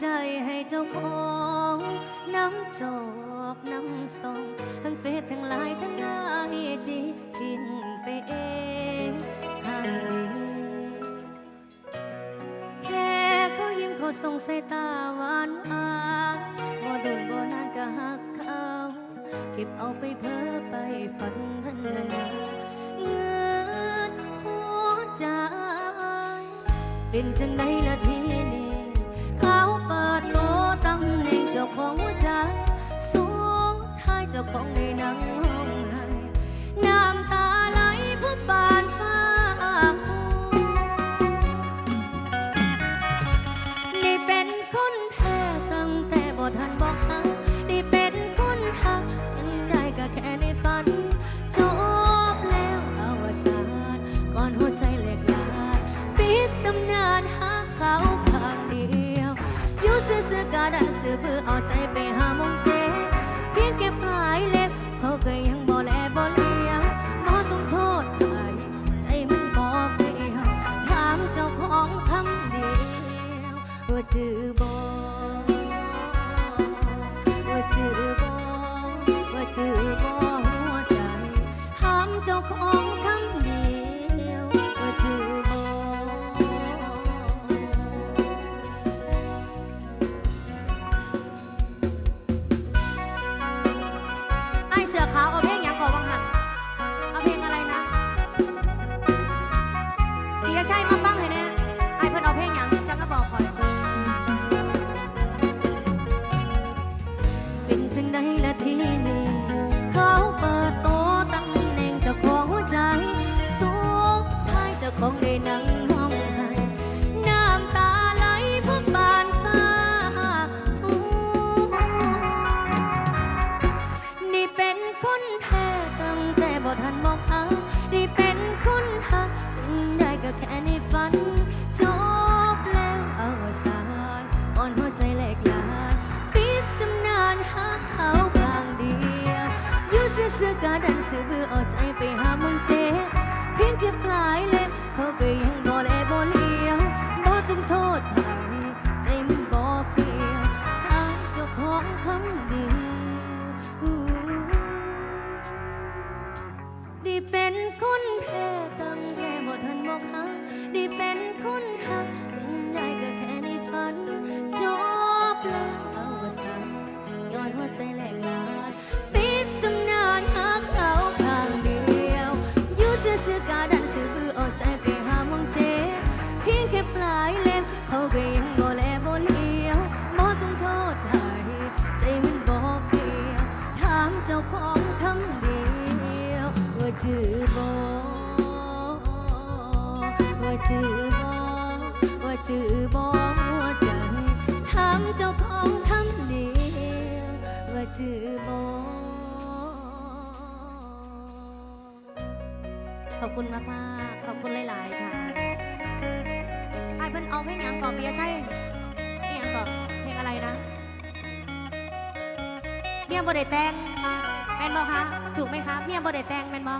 ใจให้เจ้าของน้ำจอกน้ำส่งทั้งเฟซทั้งไลน์ทั้งไอจีกินไปเองข้างดีแค่เขายิ้มเขาส่งสายตาหวานอาบ่โดนบ่นานก็หักเขาเก็บเอาไปเพ้อไปฝันพันนานาเงินหัวใจ เป็นจังไดละทีนี้ ของหัวใจสูงท้ายเจ้าของในหนังห้องไห้น้ำตาไหลผู้บานฟ้าในเป็นคนแพ้ตั้งแต่บ่ทันบอกหัก เพื่อเอาใจไป เป็น ซื่อๆกาดันซื้อเบื้อเอาใจไปหามึงเจ็บเพียงแค่ปลายเล็บเขาก็ยังบ่แลบ่เลี้ยวบ่ต้องโทษใครใจมันบ่เฟียวถามเจ้าของคำเดียวได้เป็นคนแท้ตั้งแต่บ่ทันบอกหักได้เป็นคนหัก อยู่ซื่อกาดันซื้อบื้อเอาใจไปหามองเจเพียงแค่ปลายเล็บเขาก็ยังบ่แลบ่เลี้ยวบ่ต้องโทษใครใจมันบ่เฟียวถามเจ้าของคำเดียวว่าจือบ่ว่าจือบ่ว่าจือบ่หัวใจถามเจ้าของ อบคุณมากมากๆ ขอบคุณหลายๆ ค่ะไอ้เพิ่นเอาเพลงยังก่อนเบียใช่เพลงหยังก่อนเพลงอะไรนะเมียบ่ได้แต่งแมนบ่คะถูกไหมคะเมียบ่ได้แต่งแมนบ่